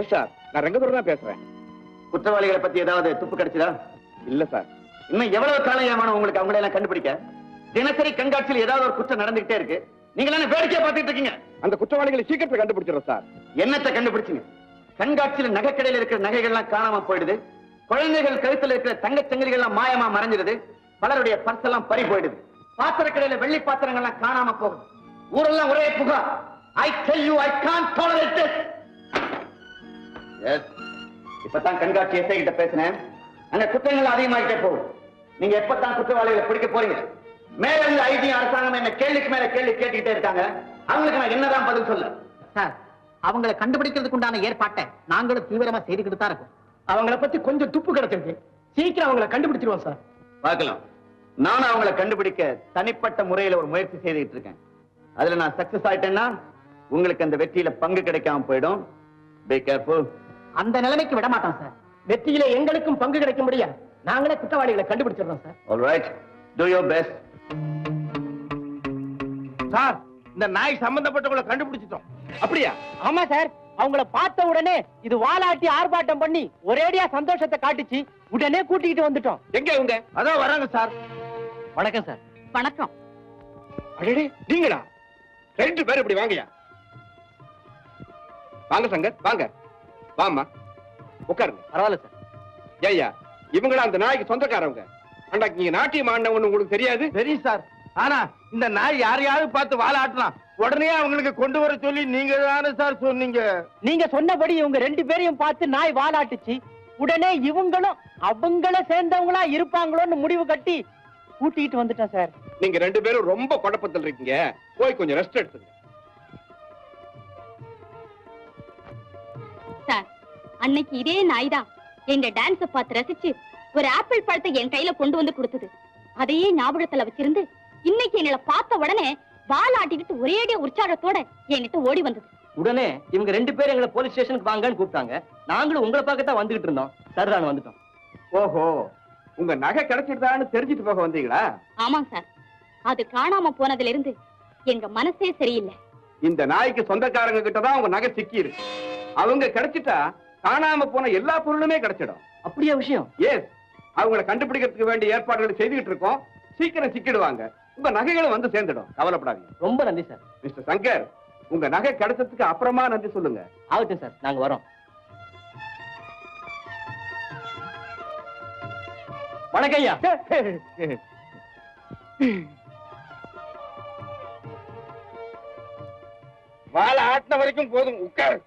Yes sir நான் ரங்கதுரை தான் பேசுறேன். குற்றவாளிகளை பத்தி ஏதாவது துப்பு கிடைச்சதா? இல்ல சார் இன்னும் எவ்வளவு காலம் ஏமானம் உங்களுக்கு அவங்களை எல்லாம் கண்டுபிடிக்க? தினசரி கண்காட்சியில் ஏதாவது ஒரு குற்றம் நடந்துகிட்டே இருக்கு. நீங்க என்ன வேடிக்கையா பார்த்துட்டு இருக்கீங்க? அந்த குற்றவாளிகளை சீக்கிரத்துல கண்டுபிடிச்சிடும் சார் என்னத்தை கண்டுபிடிச்சீங்க? கண்காட்சியில நகைக்கடையில இருக்கிற நகைகள் எல்லாம் காணாம போயிடுது. குழந்தைகள் கழுத்துல இருக்கிற தங்கச் சங்கிலிகள் எல்லாம் மாயமா மறைஞ்சிடுது. பலருடைய பர்ஸ் எல்லாம் பறி போயிடுது. பாத்திர கடையில வெள்ளி பாத்திரங்கள் எல்லாம் காணாம போகுது. ஊரெல்லாம் ஒரே புகார் I tell you I can tolerate this yes இப்பதான் கண்காட்சி எஸ்ஐ கிட்ட பேசினேன். அங்க குற்றங்கள் அதிகமாகிட்டே போகுது. நீங்க எப்பதான் குற்றவாளிகளை பிடிக்க போறீங்க? மேல இருந்து ஐடி அரசாங்கம் என்ன கேள்விக்கு மேல கேள்வி கேட்டுக்கிட்டே இருக்காங்க. அவங்களுக்கு நான் என்னதான் பதில் சொல்ல? சார் அவங்களை கண்டுபிடிக்கிறதுக்கு உண்டான ஏற்பாட்டை நாங்களும் தீவிரமா செய்துக்கிட்டு தான் இருக்கோம். அவங்கள பத்தி கொஞ்சம் துப்பு கிடைச்சிருக்கு. சீக்கிரம் அவங்கள கண்டுபிடிச்சிருவோம் சார். பார்க்கலாம். நானும் அவங்கள கண்டுபிடிக்க தனிப்பட்ட முறையில ஒரு முயற்சி செய்துட்டு இருக்கேன். அதுல நான் சக்சஸ் ஆயிட்டேன்னா உங்களுக்கு அந்த வெற்றியில பங்கு கிடைக்காம போயிடும். பி கேர்ஃபுல் அந்த நிலைமைக்கு விட மாட்டோம் சார். வெற்றியில எங்களுக்கும் பங்கு கிடைக்க முடியா நாங்களே குற்றவாளிகளை கண்டுபிடிச்சிடுறோம் sir. All right do your best sir இந்த நாய் சம்பந்தப்பட்டவங்களை கண்டுபிடிச்சிட்டோம். அப்படியா? ஆமா சார். அவங்கள பார்த்த உடனே இது வாலாட்டி ஆர்ப்பாட்டம் பண்ணி ஒரேடியா சந்தோஷத்தை காட்டுச்சு உடனே கூட்டிக்கிட்டு வந்துட்டோம். எங்க இவங்க? அதான் வராங்க சார். வணக்கம் சார். வணக்கம். அடடே நீங்களா? ரெண்டு பேரும் இப்படி வாங்கயா? வாங்க சங்கர் வாங்க. வாமா உட்காருங்க. பரவாயில்ல சார். ஏய்யா இவங்களா அந்த நாய்க்கு சொந்தக்காரவங்க? அன்றைக்கு நீங்க நாட்டியம் ஆடினவன்னு உங்களுக்கு தெரியாது? தெரியும் சார். ஆனா இந்த நாய் யாரையாவது பார்த்து வாழ ஆட்டலாம் உடனே அவங்களுக்கு கொண்டு வர சொல்லி நீங்க தானே சார் சொன்னீங்க? நீங்க சொன்னபடி இவங்க ரெண்டு பேரையும் பார்த்து நாய் வாலாட்டுச்சு உடனே இவங்களும் அவங்கள சேர்ந்தவங்களா இருப்பாங்களோன்னு முடிவு கட்டி கூட்டிட்டு வந்துட்டேன் சார். நீங்க ரெண்டு பேரும் ரொம்ப குழப்பத்தில் இருக்கீங்க. போய் கொஞ்சம் ரெஸ்ட் எடுத்துங்க. சார். அன்னைக்கு இதே நாய் தான் எங்க டான்ஸ பார்த்து ரசிச்சு ஒரு ஆப்பிள் பழத்தை என் கையில கொண்டு வந்து கொடுத்தது. அதையே ஞாபகத்துல வச்சிருந்து இன்னைக்கு என்னை பார்த்த உடனே வாலாட்டிக்கிட்டு ஒரேடியா உற்சாகத்தோட என்கிட்ட ஓடி வந்தது. உடனே இவங்க ரெண்டு பேரும் எங்களை போலீஸ் ஸ்டேஷனுக்கு வாங்கன்னு கூப்பிட்டாங்க. நாங்களும் உங்களை பார்க்க தான் வந்துகிட்டு இருந்தோம். சரிதான் வந்துட்டோம். ஓஹோ உங்க நகை கிடைச்சிருதான்னு தெரிஞ்சுட்டு போக வந்தீங்களா? ஆமாங்க சார். அது காணாம போனதுல இருந்து எங்க மனசே சரியில்லை. இந்த நாய்க்கு சொந்தக்காரங்க கிட்ட தான் உங்க நகை சிக்கி இருக்கு அவங்க கிடைச்சிட்டா காணாம போன எல்லா பொருளுமே கிடைச்சிடும். அப்படியே விஷயம்? எஸ் அவங்கள கண்டுபிடிக்கிறதுக்கு வேண்டிய ஏற்பாடுகளை செய்துகிட்டு இருக்கோம். சீக்கிரம் சிக்கிடுவாங்க. உங்க நகைகளும் வந்து சேர்ந்துடும். கவலைப்படாதீங்க. ரொம்ப நன்றி சார். மிஸ்டர் சங்கர் உங்க நகை கிடைச்சதுக்கு அப்புறமா நன்றி சொல்லுங்க. ஆகட்டும் சார். நாங்க வரோம். வணக்கம் ஐயா. வாழை ஆட்டின வரைக்கும் போதும். உட்கார்.